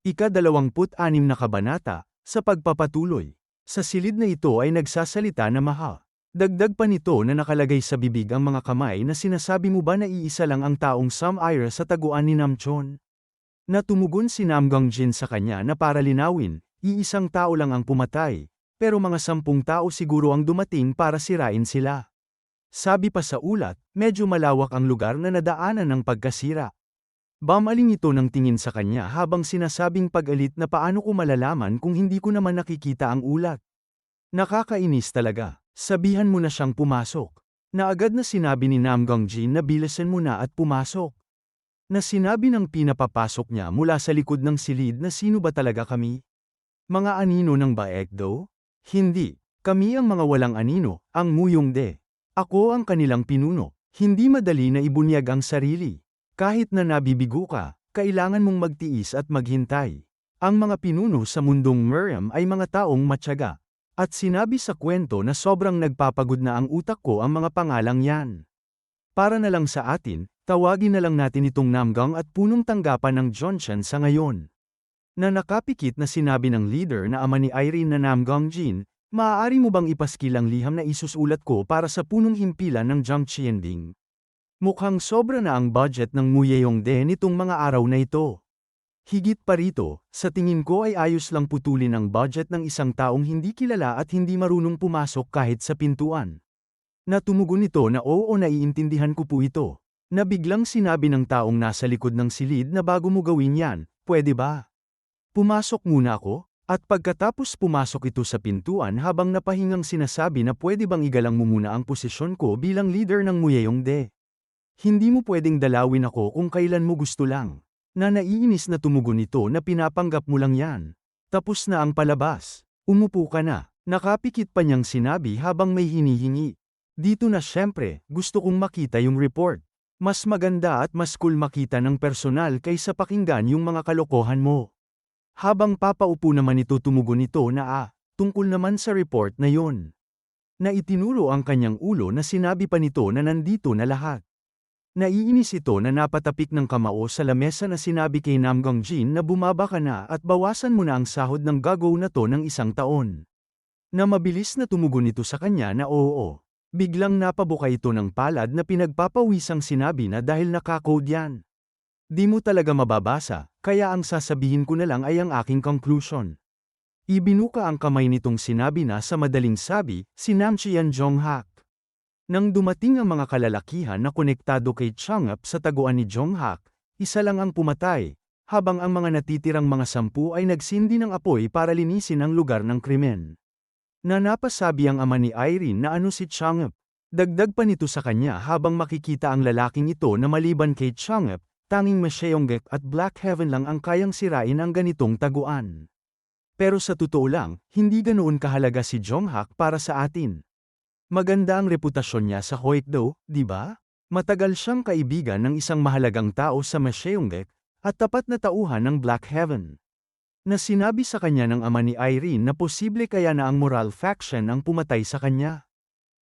Ika-26 na kabanata, sa pagpapatuloy. Sa silid na ito ay nagsasalita na maha. Dagdag pa nito na nakalagay sa bibig ang mga kamay na sinasabi mo ba na iisa lang ang taong Sam Ira sa taguan ni Namchon? Na tumugon si Namgang Jin sa kanya na para linawin, iisang tao lang ang pumatay, pero mga sampung tao siguro ang dumating para sirain sila. Sabi pa sa ulat, medyo malawak ang lugar na nadaanan ng pagkasira. Bamaling ito ng tingin sa kanya habang sinasabing pag-alit na paano ko malalaman kung hindi ko naman nakikita ang ulat. Nakakainis talaga. Sabihan mo na siyang pumasok. Na agad na sinabi ni Namgang Jin na bilisan mo na at pumasok. Na sinabi ng pinapapasok niya mula sa likod ng silid na sino ba talaga kami? Mga anino ng Baekdo? Hindi. Kami ang mga walang anino, ang muyong de. Ako ang kanilang pinuno. Hindi madali na ibunyag ang sarili. Kahit na nabibigo ka, kailangan mong magtiis at maghintay. Ang mga pinuno sa mundong Miriam ay mga taong matyaga. At sinabi sa kwento na sobrang nagpapagod na ang utak ko ang mga pangalang yan. Para na lang sa atin, tawagin na lang natin itong Namgang at punong tanggapan ng Johnson sa ngayon. Na nakapikit na sinabi ng leader na ama ni Irene na Namgang Jin, maaari mo bang ipaskil ang liham na isusulat ko para sa punong himpilan ng Jiang Qianding? Mukhang sobra na ang budget ng Muyeyong De nitong mga araw na ito. Higit pa rito, sa tingin ko ay ayos lang putulin ang budget ng isang taong hindi kilala at hindi marunong pumasok kahit sa pintuan. Natumugon ito na oo naiintindihan ko po ito. Na biglang sinabi ng taong nasa likod ng silid na bago mo gawin yan, pwede ba? Pumasok muna ako, at pagkatapos pumasok ito sa pintuan habang napahingang sinasabi na pwede bang igalang mo muna ang posisyon ko bilang leader ng Muyeyong De. Hindi mo pwedeng dalawin ako kung kailan mo gusto lang. Na naiinis na tumugon nito na pinapanggap mo lang yan. Tapos na ang palabas. Umupo ka na. Nakapikit pa niyang sinabi habang may hinihingi. Dito na syempre, gusto kong makita yung report. Mas maganda at mas cool makita ng personal kaysa pakinggan yung mga kalokohan mo. Habang papaupo naman ito tumugon nito na ah, tungkol naman sa report na yon. Na itinuro ang kanyang ulo na sinabi pa nito na nandito na lahat. Naiinis ito na napatapik ng kamao sa lamesa na sinabi kay Namgang Jin na bumaba ka na at bawasan mo na ang sahod ng gago na to ng isang taon. Na mabilis na tumugon ito sa kanya na oo. Biglang napabuka ito ng palad na pinagpapawisang sinabi na dahil nakakode yan. Di mo talaga mababasa, kaya ang sasabihin ko na lang ay ang aking conclusion. Ibinuka ang kamay nitong sinabi na sa madaling sabi, si Namchian Jonghak. Nang dumating ang mga kalalakihan na konektado kay Changap sa taguan ni Jonghak, isa lang ang pumatay, habang ang mga natitirang mga sampu ay nagsindi ng apoy para linisin ang lugar ng krimen. Nanapasabi ang ama ni Irene na ano si Changap. Dagdag pa nito sa kanya habang makikita ang lalaking ito na maliban kay Changap, tanging Masyonggek at Black Heaven lang ang kayang sirain ang ganitong taguan. Pero sa totoo lang, hindi ganoon kahalaga si Jonghak para sa atin. Maganda ang reputasyon niya sa Hoikdo, di ba? Matagal siyang kaibigan ng isang mahalagang tao sa Masyonggek, at tapat na tauhan ng Black Heaven. Na sinabi sa kanya ng ama ni Irene na posible kaya na ang moral faction ang pumatay sa kanya.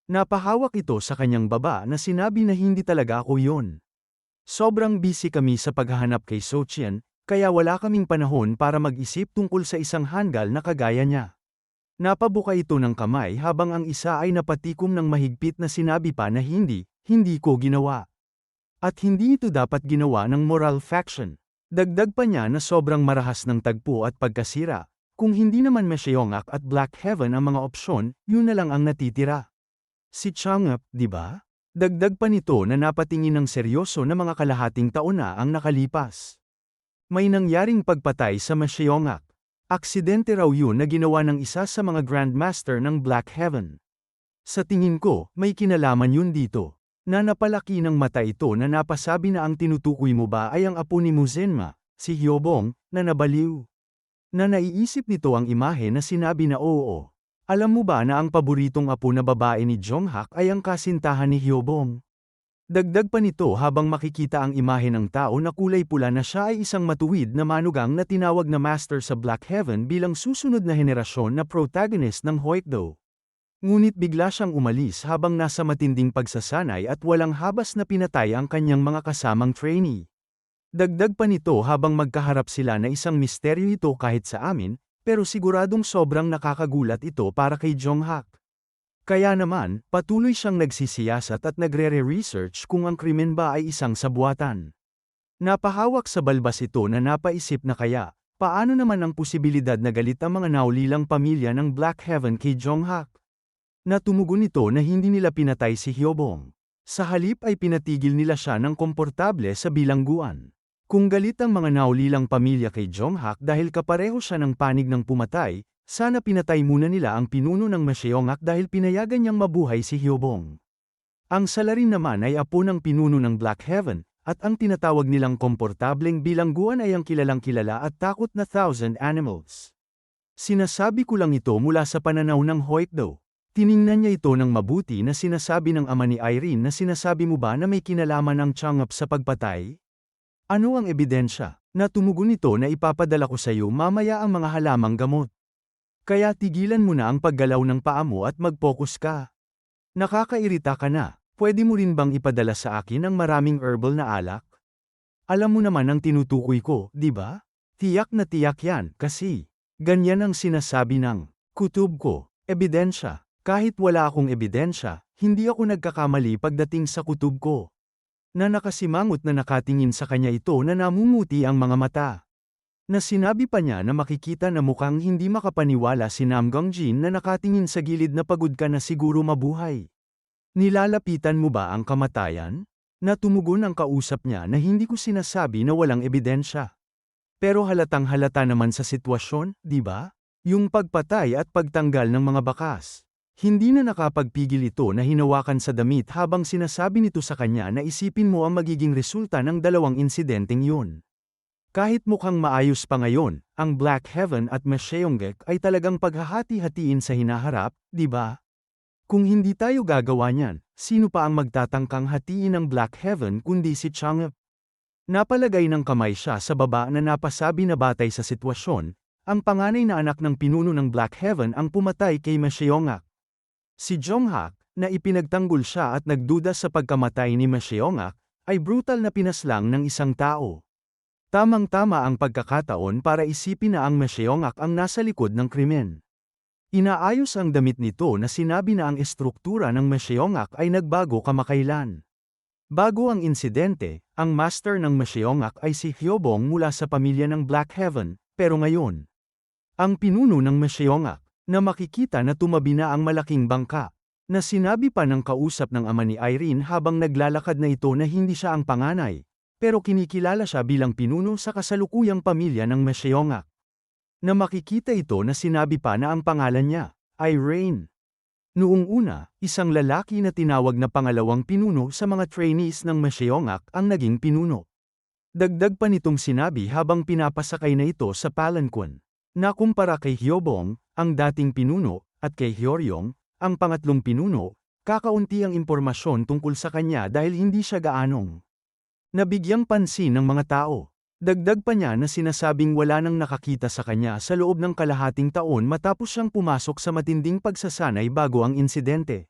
Napahawak ito sa kanyang baba na sinabi na hindi talaga ako yon. Sobrang busy kami sa paghahanap kay Sochian, kaya wala kaming panahon para mag-isip tungkol sa isang hanggal na kagaya niya. Napabuka ito ng kamay habang ang isa ay napatikom ng mahigpit na sinabi pa na hindi, hindi ko ginawa. At hindi ito dapat ginawa ng moral faction. Dagdag pa niya na sobrang marahas ng tagpo at pagkasira. Kung hindi naman Mesyongak at Black Heaven ang mga opsyon, yun na lang ang natitira. Si Changap, di ba? Dagdag pa nito na napatingin ng seryoso na mga kalahating taon na ang nakalipas. May nangyaring pagpatay sa Mesyongak. Aksidente raw yun na ginawa ng isa sa mga Grandmaster ng Black Heaven. Sa tingin ko, may kinalaman yun dito. Na napalaki ng mata ito na napasabi na ang tinutukoy mo ba ay ang apo ni Muzenma, si Hyobong, na nabaliw. Na naiisip nito ang imahe na sinabi na oo. Alam mo ba na ang paboritong apo na babae ni Jonghak ay ang kasintahan ni Hyobong? Dagdag pa nito habang makikita ang imahe ng tao na kulay pula na siya ay isang matuwid na manugang na tinawag na Master sa Black Heaven bilang susunod na henerasyon na protagonist ng Hoikdo. Ngunit bigla siyang umalis habang nasa matinding pagsasanay at walang habas na pinatay ang kanyang mga kasamang trainee. Dagdag pa nito habang magkaharap sila na isang misteryo ito kahit sa amin, pero siguradong sobrang nakakagulat ito para kay Jonghak. Kaya naman, patuloy siyang nagsisiyasat at nagre-research kung ang krimen ba ay isang sabuatan. Napahawak sa balbas ito na napaisip na kaya, paano naman ang posibilidad na galit ang mga naulilang pamilya ng Black Heaven kay Jonghak? Natumugon ito na hindi nila pinatay si Hyobong. Sa halip ay pinatigil nila siya ng komportable sa bilangguan. Kung galit ang mga naulilang pamilya kay Jonghak dahil kapareho siya ng panig ng pumatay, sana pinatay muna nila ang pinuno ng Masyeongak dahil pinayagan niyang mabuhay si Hyobong. Ang salarin naman ay apo ng pinuno ng Black Heaven, at ang tinatawag nilang komportableng bilangguan ay ang kilalang kilala at takot na thousand animals. Sinasabi ko lang ito mula sa pananaw ng Hoitdo. Tiningnan niya ito ng mabuti na sinasabi ng ama ni Irene na sinasabi mo ba na may kinalaman ang Changap sa pagpatay? Ano ang ebidensya? Na tumugon ito na ipapadala ko sa iyo mamaya ang mga halamang gamot. Kaya tigilan mo na ang paggalaw ng paa mo at mag-focus ka. Nakakairita ka na, pwede mo rin bang ipadala sa akin ang maraming herbal na alak? Alam mo naman ang tinutukoy ko, di ba? Tiyak na tiyak yan, kasi, ganyan ang sinasabi ng, kutub ko, ebidensya. Kahit wala akong ebidensya, hindi ako nagkakamali pagdating sa kutub ko na nakasimangot na nakatingin sa kanya ito na namumuti ang mga mata. Na sinabi pa niya na makikita na mukhang hindi makapaniwala si Namgang Jin na nakatingin sa gilid na pagod ka na siguro mabuhay. Nilalapitan mo ba ang kamatayan? Na tumugon ang kausap niya na hindi ko sinasabi na walang ebidensya. Pero halatang halata naman sa sitwasyon, di ba? Yung pagpatay at pagtanggal ng mga bakas. Hindi na nakapagpigil ito na hinawakan sa damit habang sinasabi nito sa kanya na isipin mo ang magiging resulta ng dalawang insidenteng yun. Kahit mukhang maayos pa ngayon, ang Black Heaven at Masyeonggek ay talagang paghahati-hatiin sa hinaharap, di ba? Kung hindi tayo gagawa niyan, sino pa ang magtatangkang hatiin ng Black Heaven kundi si Chang'e? Napalagay ng kamay siya sa baba na napasabi na batay sa sitwasyon, ang panganay na anak ng pinuno ng Black Heaven ang pumatay kay Masyeongak. Si Jonghak, na ipinagtanggol siya at nagduda sa pagkamatay ni Masyeongak, ay brutal na pinaslang ng isang tao. Tamang-tama ang pagkakataon para isipin na ang Masyeongak ang nasa likod ng krimen. Inaayos ang damit nito na sinabi na ang estruktura ng Masyeongak ay nagbago kamakailan. Bago ang insidente, ang master ng Masyeongak ay si Hyobong mula sa pamilya ng Black Heaven, pero ngayon, ang pinuno ng Masyeongak, na makikita na tumabi na ang malaking bangka, na sinabi pa ng kausap ng ama ni Irene habang naglalakad na ito na hindi siya ang panganay, pero kinikilala siya bilang pinuno sa kasalukuyang pamilya ng Masyeongak. Na makikita ito na sinabi pa na ang pangalan niya, Irene. Noong una, isang lalaki na tinawag na pangalawang pinuno sa mga trainees ng Masyeongak ang naging pinuno. Dagdag pa nitong sinabi habang pinapasakay na ito sa palanquin. Nakumpara kay Hyobong, ang dating pinuno, at kay Hyoryong, ang pangatlong pinuno, kakaunti ang impormasyon tungkol sa kanya dahil hindi siya gaanong nabigyang pansin ng mga tao. Dagdag pa niya na sinasabing wala nang nakakita sa kanya sa loob ng kalahating taon matapos siyang pumasok sa matinding pagsasanay bago ang insidente.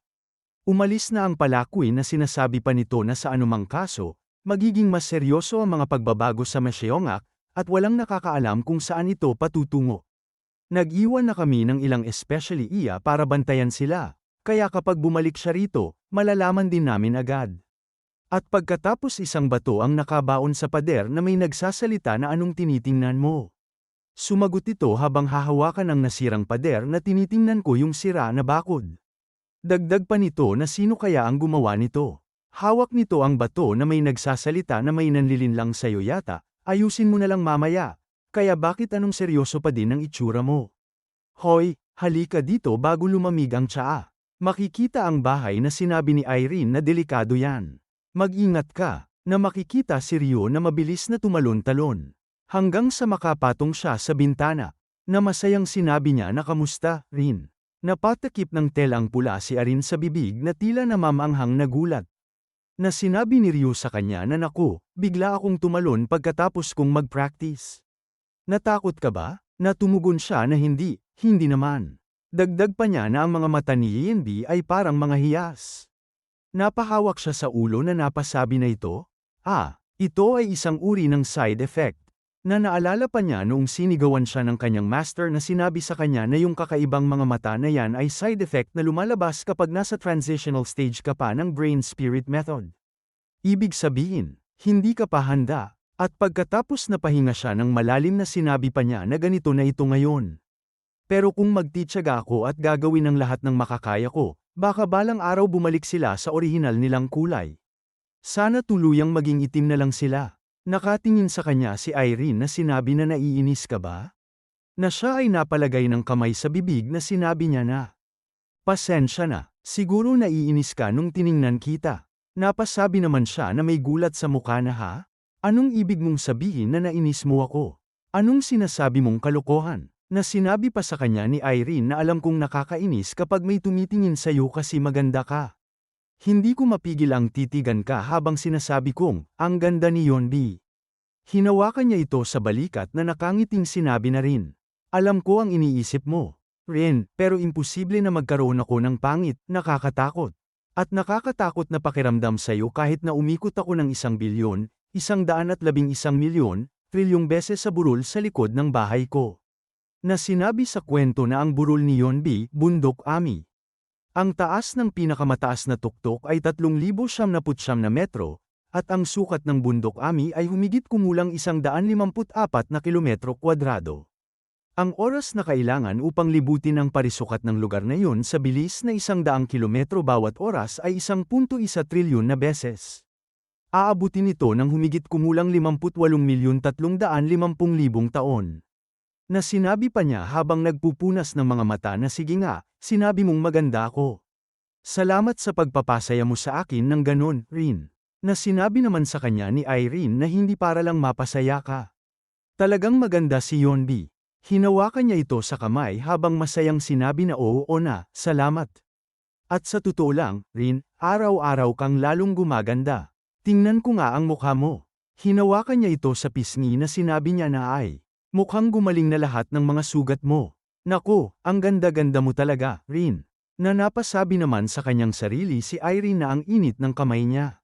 Umalis na ang palakwin na sinasabi pa nito na sa anumang kaso, magiging mas seryoso ang mga pagbabago sa Masyeongak, at walang nakakaalam kung saan ito patutungo. Nag-iwan na kami ng ilang especially iya para bantayan sila, kaya kapag bumalik siya rito, malalaman din namin agad. At pagkatapos isang bato ang nakabaon sa pader na may nagsasalita na anong tinitingnan mo. Sumagot ito habang hahawakan ang nasirang pader na tinitingnan ko yung sira na bakod. Dagdag pa nito na sino kaya ang gumawa nito. Hawak nito ang bato na may nagsasalita na may nanlilin lang sa'yo yata, ayusin mo na lang mamaya, kaya bakit anong seryoso pa din ang itsura mo? Hoy, halika dito bago lumamig ang tsaa. Makikita ang bahay na sinabi ni Irene na delikado yan. Mag-ingat ka, na makikita si Rio na mabilis na tumalon-talon. Hanggang sa makapatong siya sa bintana, na masayang sinabi niya na kamusta, Rin. Napatakip ng telang pula si Arin sa bibig na tila namamanghang nagulat. Na sinabi ni Rio sa kanya na naku, bigla akong tumalon pagkatapos kong mag-practice. Natakot ka ba? Natumugon siya na hindi, hindi naman. Dagdag pa niya na ang mga mata ni Yinbi ay parang mga hiyas. Napahawak siya sa ulo na napasabi na ito, Ah, Ito ay isang uri ng side effect, na naalala pa niya noong sinigawan siya ng kanyang master na sinabi sa kanya na yung kakaibang mga mata na yan ay side effect na lumalabas kapag nasa transitional stage ka pa ng brain spirit method. Ibig sabihin, hindi ka pa handa, at pagkatapos na pahinga siya ng malalim na sinabi pa niya na ganito na ito ngayon. Pero kung magtitsaga ako at gagawin ang lahat ng makakaya ko, baka balang araw bumalik sila sa orihinal nilang kulay. Sana tuluyang maging itim na lang sila. Nakatingin sa kanya si Irene na sinabi na naiinis ka ba? Na siya ay napalagay ng kamay sa bibig na sinabi niya na. Pasensya na, siguro naiinis ka nung tiningnan kita. Napasabi naman siya na may gulat sa mukha na ha? Anong ibig mong sabihin na nainis mo ako? Anong sinasabi mong kalokohan? Na sinabi pa sa kanya ni Irene na alam kong nakakainis kapag may tumitingin sa'yo kasi maganda ka. Hindi ko mapigil ang titigan ka habang sinasabi kong, ang ganda ni Yonbi. Hinawakan niya ito sa balikat na nakangiting sinabi na rin. Alam ko ang iniisip mo. Rin, pero imposible na magkaroon ako ng pangit, nakakatakot. At nakakatakot na pakiramdam sa'yo kahit na umikot ako ng isang bilyon, isang daan at labing isang milyon, trilyong beses sa burol sa likod ng bahay ko. Na sinabi sa kwento na ang burol ni Yonbi, bundok ami. Ang taas ng pinakamataas na tuktok ay 3,079 na metro, at ang sukat ng bundok ami ay humigit kumulang 154 na kilometro kwadrado. Ang oras na kailangan upang libutin ang parisukat ng lugar na yun sa bilis na 100 kilometro bawat oras ay 1.1 trilyon na beses. Aabutin ito ng humigit kumulang 58,350,000 taon. Na sinabi pa niya habang nagpupunas ng mga mata na sige nga, sinabi mong maganda ako. Salamat sa pagpapasaya mo sa akin ng ganon, Rin. Na sinabi naman sa kanya ni Irene na hindi para lang mapasaya ka. Talagang maganda si Yonbi. Hinawakan niya ito sa kamay habang masayang sinabi na oo o na, salamat. At sa totoo lang, Rin, araw-araw kang lalong gumaganda. Tingnan ko nga ang mukha mo. Hinawakan niya ito sa pisngi na sinabi niya na ay, Mukhang gumaling na lahat ng mga sugat mo. Nako, ang ganda-ganda mo talaga, Rin. Na napasabi naman sa kanyang sarili si Irene na ang init ng kamay niya.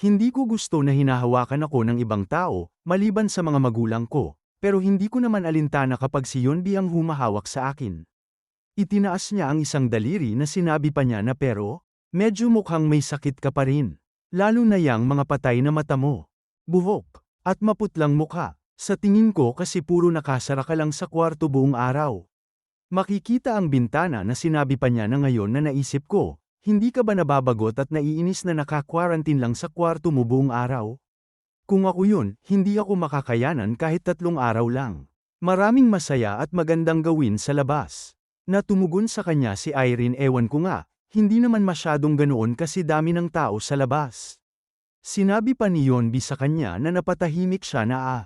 Hindi ko gusto na hinahawakan ako ng ibang tao, maliban sa mga magulang ko, pero hindi ko naman alintana kapag si Yonbi ang humahawak sa akin. Itinaas niya ang isang daliri na sinabi pa niya na pero, medyo mukhang may sakit ka pa rin. Lalo na yang mga patay na mata mo. Buhok, at maputlang mukha. Sa tingin ko kasi puro nakasara ka lang sa kwarto buong araw. Makikita ang bintana na sinabi pa niya na ngayon na naisip ko, hindi ka ba nababagot at naiinis na naka-quarantine lang sa kwarto mo buong araw? Kung ako yun, hindi ako makakayanan kahit tatlong araw lang. Maraming masaya at magandang gawin sa labas. Na tumugon sa kanya si Irene ewan ko nga, hindi naman masyadong ganoon kasi dami ng tao sa labas. Sinabi pa ni Yonbi sa kanya na napatahimik siya na ah.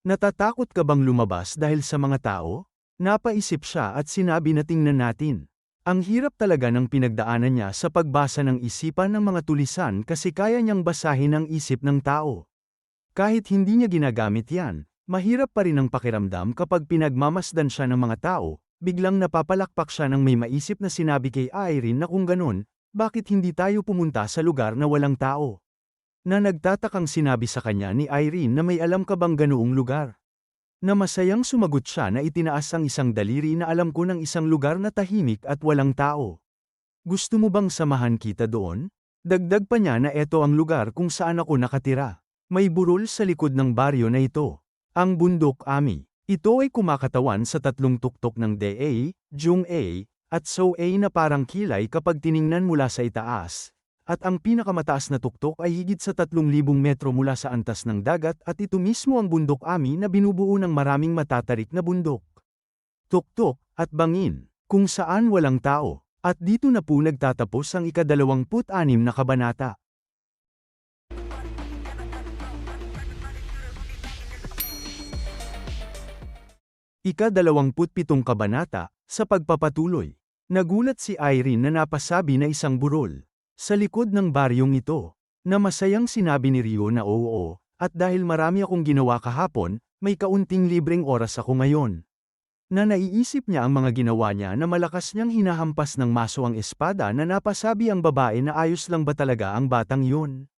Natatakot ka bang lumabas dahil sa mga tao? Napaisip siya at sinabi na tingnan natin. Ang hirap talaga ng pinagdaanan niya sa pagbasa ng isipan ng mga tulisan kasi kaya niyang basahin ang isip ng tao. Kahit hindi niya ginagamit yan, mahirap pa rin ang pakiramdam kapag pinagmamasdan siya ng mga tao, biglang napapalakpak siya ng may maisip na sinabi kay Irene na kung ganun, bakit hindi tayo pumunta sa lugar na walang tao? Na nagtatakang sinabi sa kanya ni Irene na may alam ka bang ganoong lugar. Na masayang sumagot siya na itinaas ang isang daliri na alam ko ng isang lugar na tahimik at walang tao. Gusto mo bang samahan kita doon? Dagdag pa niya na eto ang lugar kung saan ako nakatira. May burol sa likod ng baryo na ito. Ang bundok Ami. Ito ay kumakatawan sa tatlong tuktok ng DA, Jung A, at So A na parang kilay kapag tiningnan mula sa itaas, at ang pinakamataas na tuktok ay higit sa 3,000 metro mula sa antas ng dagat at ito mismo ang bundok Ami na binubuo ng maraming matatarik na bundok. Tuktok at bangin, kung saan walang tao, at dito na po nagtatapos ang ikadalawamput-anim na kabanata. Ika-27 kabanata, sa pagpapatuloy. Nagulat si Irene na napasabi na isang burol. Sa likod ng baryong ito, na masayang sinabi ni Rio na oo, at dahil marami akong ginawa kahapon, may kaunting libreng oras ako ngayon. Na naiisip niya ang mga ginawa niya na malakas niyang hinahampas ng maso ang espada na napasabi ang babae na ayos lang ba talaga ang batang yun.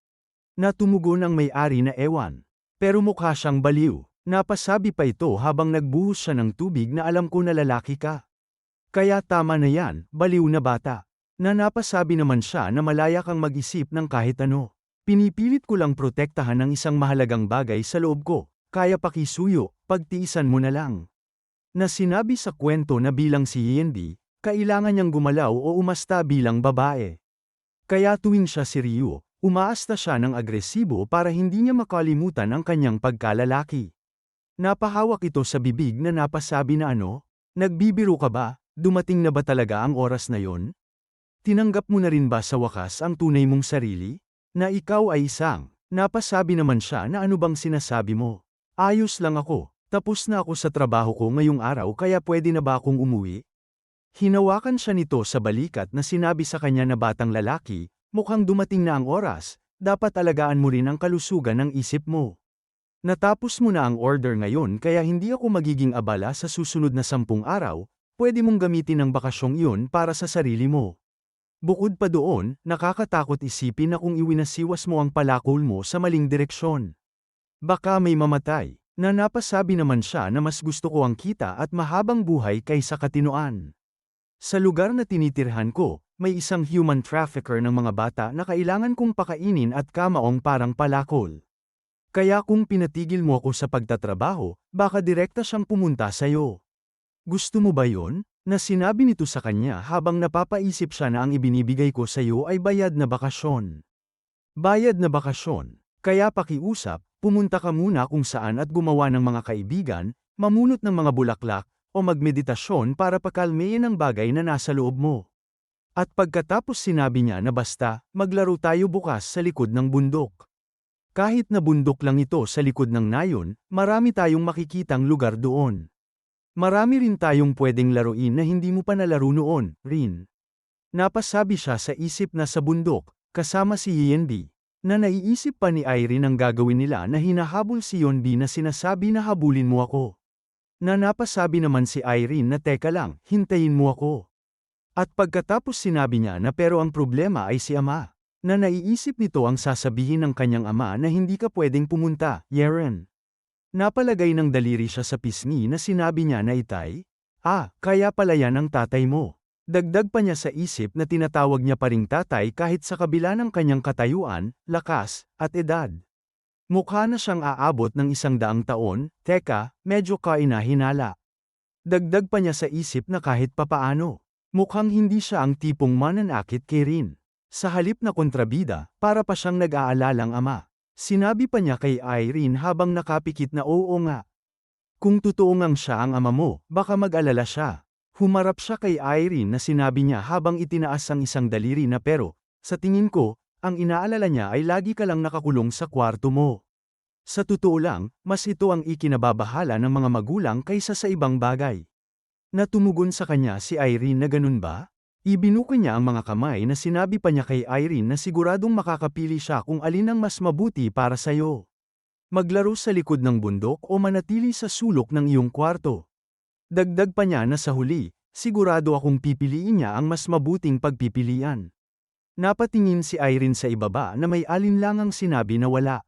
Na tumugon ang may-ari na ewan. Pero mukha siyang baliw. Napasabi pa ito habang nagbuhos siya ng tubig na alam ko na lalaki ka. Kaya tama na yan, baliw na bata. Na napasabi naman siya na malaya kang mag-isip ng kahit ano. Pinipilit ko lang protektahan ang isang mahalagang bagay sa loob ko. Kaya pakisuyo, pagtiisan mo na lang. Na sinabi sa kwento na bilang si Yendi, kailangan niyang gumalaw o umasta bilang babae. Kaya tuwing siya si Ryu, umaasta siya ng agresibo para hindi niya makalimutan ang kanyang pagkalalaki. Napahawak ito sa bibig na napasabi na ano, nagbibiro ka ba, dumating na ba talaga ang oras na yon? Tinanggap mo na rin ba sa wakas ang tunay mong sarili? Na ikaw ay isang, napasabi naman siya na ano bang sinasabi mo? Ayos lang ako, tapos na ako sa trabaho ko ngayong araw kaya pwede na ba akong umuwi? Hinawakan siya nito sa balikat na sinabi sa kanya na batang lalaki, mukhang dumating na ang oras, dapat alagaan mo rin ang kalusugan ng isip mo. Natapos mo na ang order ngayon kaya hindi ako magiging abala sa susunod na sampung araw, pwede mong gamitin ang bakasyong iyon para sa sarili mo. Bukod pa doon, nakakatakot isipin na kung iwinasiwas mo ang palakol mo sa maling direksyon. Baka may mamatay, na napasabi naman siya na mas gusto ko ang kita at mahabang buhay kaysa katinoan. Sa lugar na tinitirhan ko, may isang human trafficker ng mga bata na kailangan kong pakainin at kamaong parang palakol. Kaya kung pinatigil mo ako sa pagtatrabaho, baka direkta siyang pumunta sa'yo. Gusto mo ba yon? Na sinabi nito sa kanya habang napapaisip siya na ang ibinibigay ko sa iyo ay bayad na bakasyon. Bayad na bakasyon. Kaya pakiusap, pumunta ka muna kung saan at gumawa ng mga kaibigan, mamunot ng mga bulaklak, o magmeditasyon para pakalmeyin ang bagay na nasa loob mo. At pagkatapos sinabi niya na basta, maglaro tayo bukas sa likod ng bundok. Kahit na bundok lang ito sa likod ng nayon, marami tayong makikitang lugar doon. Marami rin tayong pwedeng laruin na hindi mo pa nalaro noon, rin. Napasabi siya sa isip na sa bundok, kasama si Yenbi, na naiisip pa ni Irene ang gagawin nila na hinahabol si Yonbi na sinasabi na habulin mo ako. Na napasabi naman si Irene na teka lang, hintayin mo ako. At pagkatapos sinabi niya na pero ang problema ay si ama na naiisip nito ang sasabihin ng kanyang ama na hindi ka pwedeng pumunta, Yeren. Napalagay ng daliri siya sa pisngi na sinabi niya na itay, Ah, kaya pala yan ang tatay mo. Dagdag pa niya sa isip na tinatawag niya pa ring tatay kahit sa kabila ng kanyang katayuan, lakas, at edad. Mukha na siyang aabot ng isang daang taon, teka, medyo kainahinala. Dagdag pa niya sa isip na kahit papaano, mukhang hindi siya ang tipong mananakit kay Rin. Sa halip na kontrabida, para pa siyang nag-aalalang ama. Sinabi pa niya kay Irene habang nakapikit na oo nga. Kung totoo ngang siya ang ama mo, baka mag-alala siya. Humarap siya kay Irene na sinabi niya habang itinaas ang isang daliri na pero, sa tingin ko, ang inaalala niya ay lagi ka lang nakakulong sa kwarto mo. Sa totoo lang, mas ito ang ikinababahala ng mga magulang kaysa sa ibang bagay. Natumugon sa kanya si Irene na ganun ba? Ibinuko niya ang mga kamay na sinabi pa niya kay Irene na siguradong makakapili siya kung alin ang mas mabuti para sa'yo. Maglaro sa likod ng bundok o manatili sa sulok ng iyong kwarto. Dagdag pa niya na sa huli, sigurado akong pipiliin niya ang mas mabuting pagpipilian. Napatingin si Irene sa ibaba na may alinlangang sinabi na wala.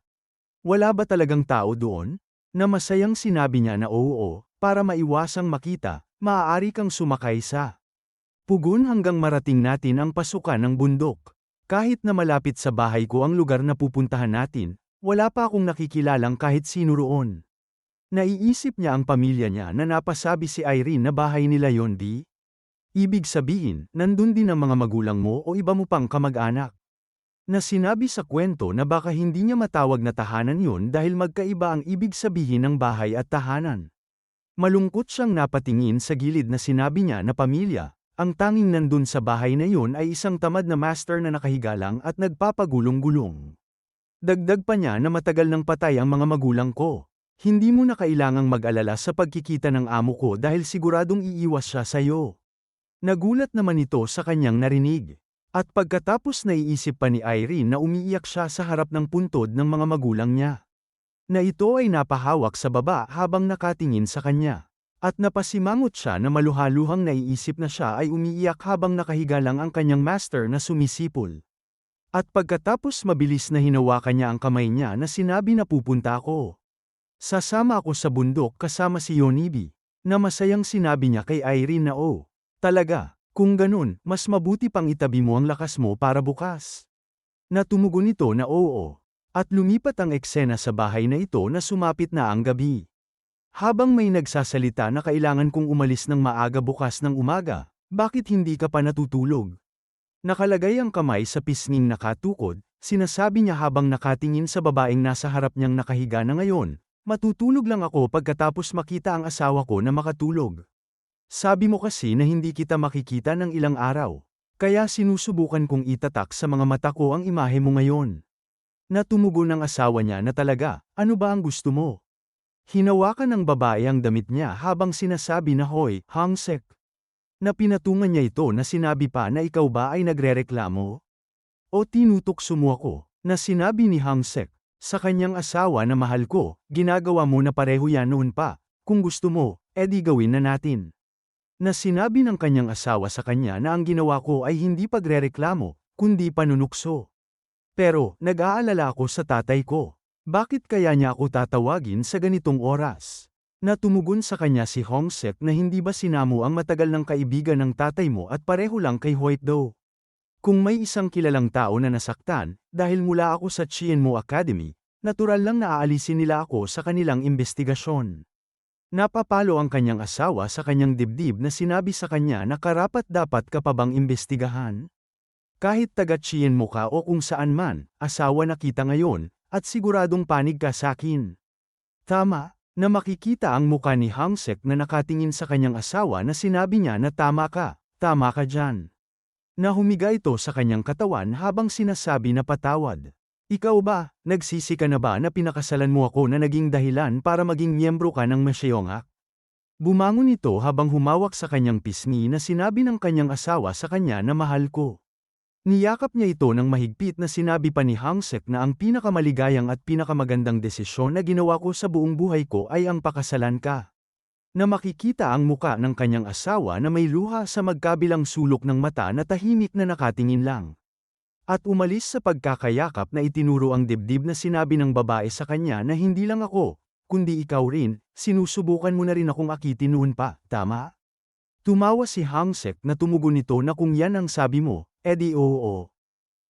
Wala ba talagang tao doon? Na masayang sinabi niya na oo, para maiwasang makita, maaari kang sumakay sa Pugon hanggang marating natin ang pasukan ng bundok. Kahit na malapit sa bahay ko ang lugar na pupuntahan natin, wala pa akong nakikilalang kahit sino roon. Naiisip niya ang pamilya niya na napasabi si Irene na bahay nila yon di? Ibig sabihin, nandun din ang mga magulang mo o iba mo pang kamag-anak. Na sinabi sa kwento na baka hindi niya matawag na tahanan yon dahil magkaiba ang ibig sabihin ng bahay at tahanan. Malungkot siyang napatingin sa gilid na sinabi niya na pamilya, ang tanging nandun sa bahay na yun ay isang tamad na master na nakahiga lang at nagpapagulong-gulong. Dagdag pa niya na matagal nang patay ang mga magulang ko. Hindi mo na kailangang mag-alala sa pagkikita ng amo ko dahil siguradong iiwas siya sa iyo. Nagulat naman ito sa kanyang narinig. At pagkatapos naiisip pa ni Irene na umiiyak siya sa harap ng puntod ng mga magulang niya. Na ito ay napahawak sa baba habang nakatingin sa kanya. At napasimangot siya na maluhaluhang naiisip na siya ay umiiyak habang nakahiga lang ang kanyang master na sumisipol. At pagkatapos mabilis na hinawakan niya ang kamay niya na sinabi na pupunta ako. Sasama ako sa bundok kasama si Yonibi, na masayang sinabi niya kay Irene na oh, talaga, kung ganun, mas mabuti pang itabi mo ang lakas mo para bukas. Natumugon ito na oo, at lumipat ang eksena sa bahay na ito na sumapit na ang gabi. Habang may nagsasalita na kailangan kong umalis ng maaga bukas ng umaga, bakit hindi ka pa natutulog? Nakalagay ang kamay sa pisnging nakatukod, sinasabi niya habang nakatingin sa babaeng nasa harap niyang nakahiga na ngayon, matutulog lang ako pagkatapos makita ang asawa ko na makatulog. Sabi mo kasi na hindi kita makikita ng ilang araw, kaya sinusubukan kong itatak sa mga mata ko ang imahe mo ngayon. Natumugon ang asawa niya na talaga, ano ba ang gusto mo? Hinawakan ng babae ang damit niya habang sinasabi na hoy, hangsek. Na pinatungan niya ito na sinabi pa na ikaw ba ay nagrereklamo? O tinutok sumo ako, na sinabi ni Hangsek, sa kanyang asawa na mahal ko, ginagawa mo na pareho yan noon pa, kung gusto mo, edi gawin na natin. Na sinabi ng kanyang asawa sa kanya na ang ginawa ko ay hindi pagrereklamo, kundi panunukso. Pero, nag-aalala ako sa tatay ko. Bakit kaya niya ako tatawagin sa ganitong oras? Natumugon sa kanya si Hongsek na hindi ba sinamo ang matagal ng kaibigan ng tatay mo at pareho lang kay Hoyt Do. Kung may isang kilalang tao na nasaktan, dahil mula ako sa Chienmo Academy, natural lang na aalisin nila ako sa kanilang investigasyon. Napapalo ang kanyang asawa sa kanyang dibdib na sinabi sa kanya na karapat dapat ka pa bang imbestigahan? Kahit taga Chienmo ka o kung saan man, asawa na kita ngayon, at siguradong panig ka sa akin. Tama, na makikita ang muka ni Hangsek na nakatingin sa kanyang asawa na sinabi niya na tama ka, tama ka dyan. Na humiga ito sa kanyang katawan habang sinasabi na patawad. Ikaw ba, nagsisi ka na ba na pinakasalan mo ako na naging dahilan para maging miyembro ka ng Masyongak? Bumangon ito habang humawak sa kanyang pisngi na sinabi ng kanyang asawa sa kanya na mahal ko. Niyakap niya ito ng mahigpit na sinabi pa ni Hangsek na ang pinakamaligayang at pinakamagandang desisyon na ginawa ko sa buong buhay ko ay ang pakasalan ka. Na makikita ang muka ng kanyang asawa na may luha sa magkabilang sulok ng mata na tahimik na nakatingin lang. At umalis sa pagkakayakap na itinuro ang dibdib na sinabi ng babae sa kanya na hindi lang ako, kundi ikaw rin, sinusubukan mo na rin akong akitin noon pa, tama? Tumawa si Hangsek na tumugon nito na kung yan ang sabi mo, edi oo.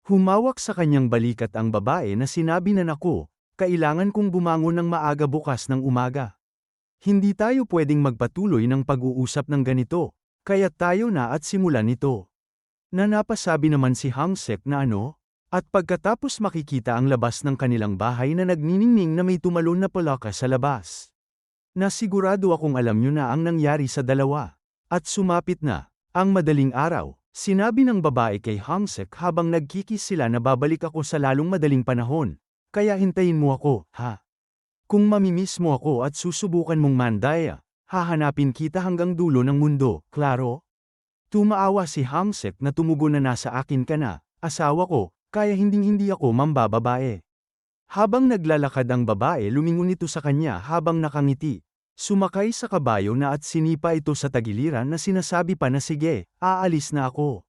Humawak sa kanyang balikat ang babae na sinabi na nako, kailangan kong bumangon ng maaga bukas ng umaga. Hindi tayo pwedeng magpatuloy ng pag-uusap ng ganito, kaya tayo na at simulan ito. Na napasabi naman si Hangsek na ano, at pagkatapos makikita ang labas ng kanilang bahay na nagniningning na may tumalon na palaka sa labas. Nasigurado akong alam nyo na ang nangyari sa dalawa. At sumapit na, ang madaling araw, sinabi ng babae kay Hangsek habang nagkikis sila na babalik ako sa lalong madaling panahon, kaya hintayin mo ako, ha? Kung mamimiss mo ako at susubukan mong mandaya, hahanapin kita hanggang dulo ng mundo, klaro? Tumaawa si Hangsek na tumugon na nasa akin ka na, asawa ko, kaya hinding-hindi ako mambababae. Habang naglalakad ang babae lumingon ito sa kanya habang nakangiti. Sumakay sa kabayo na at sinipa ito sa tagiliran na sinasabi pa na sige, aalis na ako.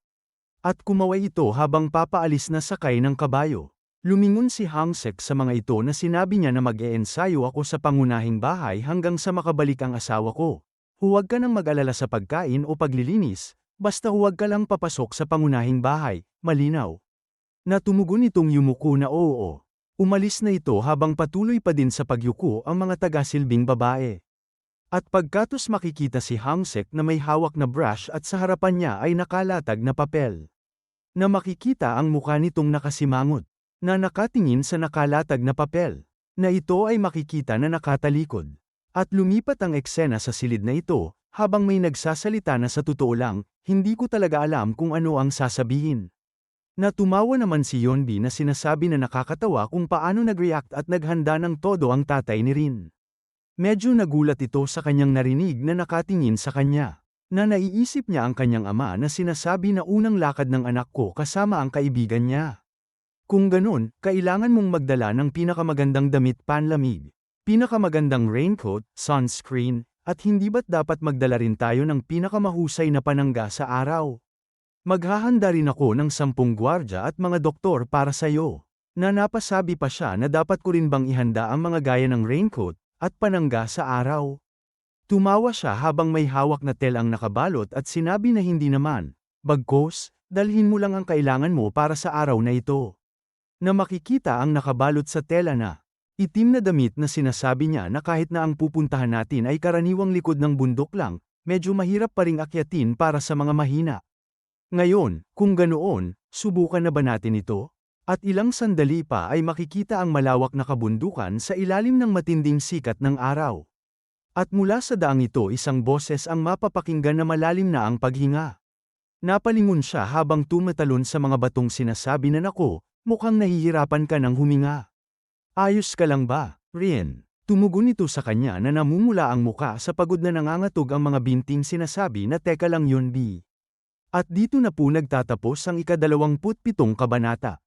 At kumaway ito habang papaalis na sakay ng kabayo. Lumingon si Hangsek sa mga ito na sinabi niya na mag-eensayo ako sa pangunahing bahay hanggang sa makabalik ang asawa ko. Huwag ka nang mag-alala sa pagkain o paglilinis, basta huwag ka lang papasok sa pangunahing bahay, malinaw. Natumugon itong yumuko na oo. Umalis na ito habang patuloy pa din sa pagyuko ang mga taga-silbing babae. At pagkatos makikita si Hangsek na may hawak na brush at sa harapan niya ay nakalatag na papel. Na makikita ang mukha nitong nakasimangot, na nakatingin sa nakalatag na papel, na ito ay makikita na nakatalikod. At lumipat ang eksena sa silid na ito, habang may nagsasalita na sa totoo lang, hindi ko talaga alam kung ano ang sasabihin. Natumawa naman si Yonbi na sinasabi na nakakatawa kung paano nag-react at naghanda ng todo ang tatay ni Rin. Medyo nagulat ito sa kanyang narinig na nakatingin sa kanya. Na naiisip niya ang kanyang ama na sinasabi na unang lakad ng anak ko kasama ang kaibigan niya. Kung ganun, kailangan mong magdala ng pinakamagandang damit panlamig, pinakamagandang raincoat, sunscreen, at hindi ba't dapat magdala rin tayo ng pinakamahusay na panangga sa araw? Maghahanda rin ako ng sampung gwardya at mga doktor para sa'yo. Na napasabi pa siya na dapat ko rin bang ihanda ang mga gaya ng raincoat at panangga sa araw. Tumawa siya habang may hawak na telang nakabalot at sinabi na hindi naman. Bagkos, dalhin mo lang ang kailangan mo para sa araw na ito. Na makikita ang nakabalot sa tela na itim na damit na sinasabi niya na kahit na ang pupuntahan natin ay karaniwang likod ng bundok lang, medyo mahirap pa ring akyatin para sa mga mahina. Ngayon, kung ganoon, subukan na ba natin ito? At ilang sandali pa ay makikita ang malawak na kabundukan sa ilalim ng matinding sikat ng araw. At mula sa daang ito isang boses ang mapapakinggan na malalim na ang paghinga. Napalingon siya habang tumatalon sa mga batong sinasabi na nako, mukhang nahihirapan ka ng huminga. Ayos ka lang ba, Rien? Tumugon ito sa kanya na namumula ang muka sa pagod na nangangatog ang mga binting sinasabi na teka lang yun B. At dito na po nagtatapos ang ikadalawamput pitong kabanata.